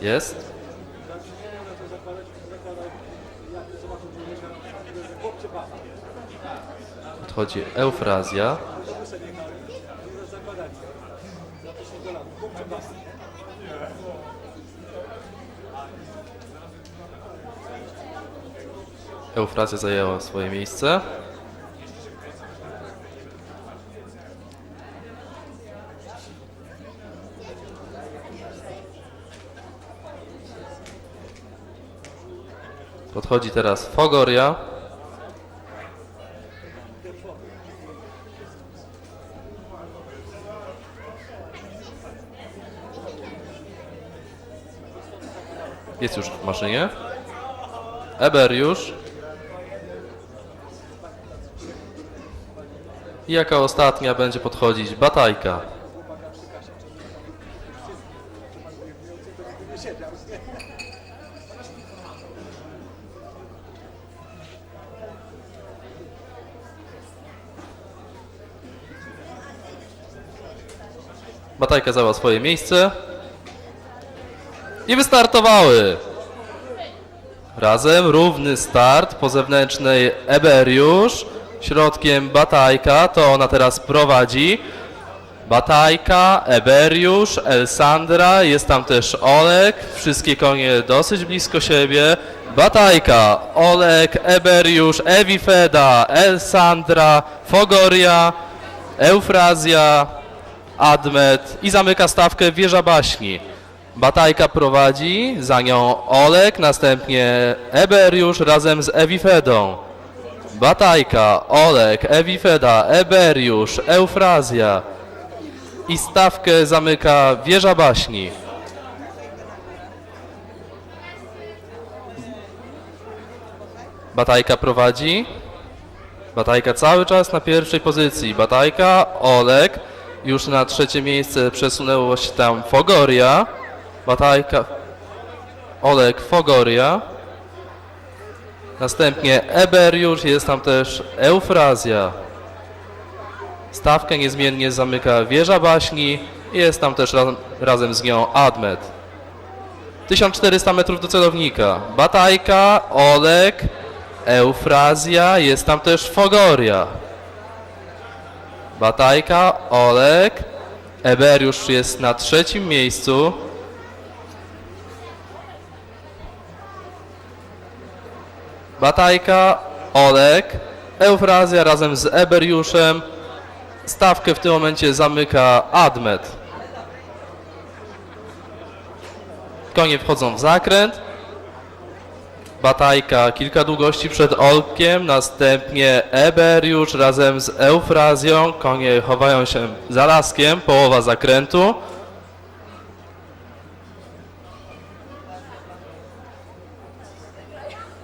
Jest. Podchodzi Eufrazja. Eufrazja zajęła swoje miejsce. Podchodzi teraz Fogoria. Jest już w maszynie. Eberiusz. I jaka ostatnia będzie podchodzić Batajka. Batajka zajęła swoje miejsce. I wystartowały. Razem równy start po zewnętrznej Eberiusz, środkiem Batajka, to ona teraz prowadzi. Batajka, Eberiusz, Elsandra, jest tam też Olek, wszystkie konie dosyć blisko siebie. Batajka, Olek, Eberiusz, Ewifeda, Elsandra, Fogoria, Eufrazja, Admet i zamyka stawkę Wieża Baśni. Batajka prowadzi, za nią Olek, następnie Eberiusz razem z Ewifedą. Batajka, Olek, Ewifeda, Eberiusz, Eufrazja i stawkę zamyka Wieża Baśni. Batajka prowadzi. Batajka cały czas na pierwszej pozycji. Batajka, Olek, już na trzecie miejsce przesunęło się tam Fogoria. Batajka, Olek, Fogoria. Następnie Eberiusz, jest tam też Eufrazja. Stawkę niezmiennie zamyka Wieża Baśni. Jest tam też ra razem z nią Admet. 1400 metrów do celownika. Batajka, Olek, Eufrazja, jest tam też Fogoria. Batajka, Olek, Eberiusz jest na trzecim miejscu. Batajka, Olek, Eufrazja razem z Eberiuszem. Stawkę w tym momencie zamyka Admet. Konie wchodzą w zakręt. Batajka kilka długości przed Olkiem, następnie Eberiusz razem z Eufrazją. Konie chowają się za laskiem, połowa zakrętu.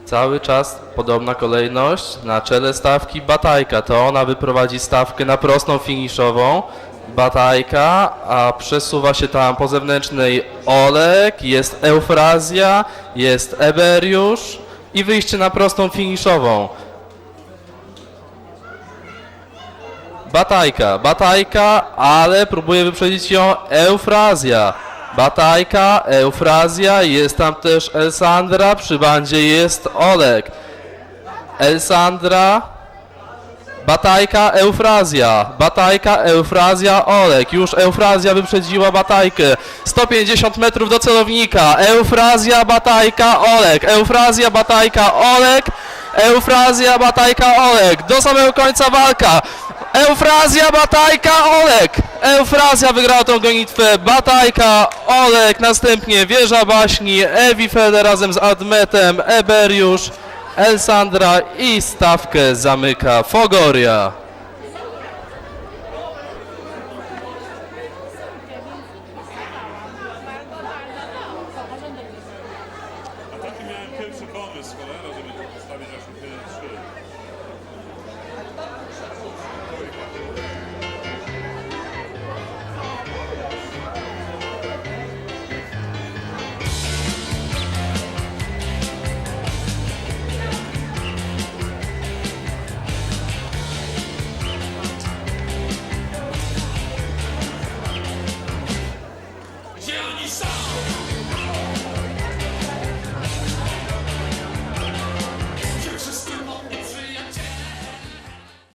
Cały czas podobna kolejność. Na czele stawki Batajka. To ona wyprowadzi stawkę na prostą finiszową. Batajka, a przesuwa się tam po zewnętrznej Olek, jest Eufrazja, jest Eberiusz i wyjście na prostą finiszową. Batajka, Batajka, ale próbuje wyprzedzić ją Eufrazja. Batajka, Eufrazja, jest tam też Elsandra, przy bandzie jest Olek. Elsandra, Batajka, Eufrazja. Batajka, Eufrazja, Olek. Już Eufrazja wyprzedziła Batajkę. 150 metrów do celownika. Eufrazja, Batajka, Olek. Eufrazja, Batajka, Olek. Eufrazja, Batajka, Olek. Do samego końca walka. Eufrazja, Batajka, Olek. Eufrazja wygrała tą gonitwę. Batajka, Olek. Następnie Wieża Baśni, Ewi Fede razem z Admetem, Eberiusz. Elsandra i stawkę zamyka Fogoria. Taki miałem pierwszy pomysł, cholera, żeby to postawić aż 3.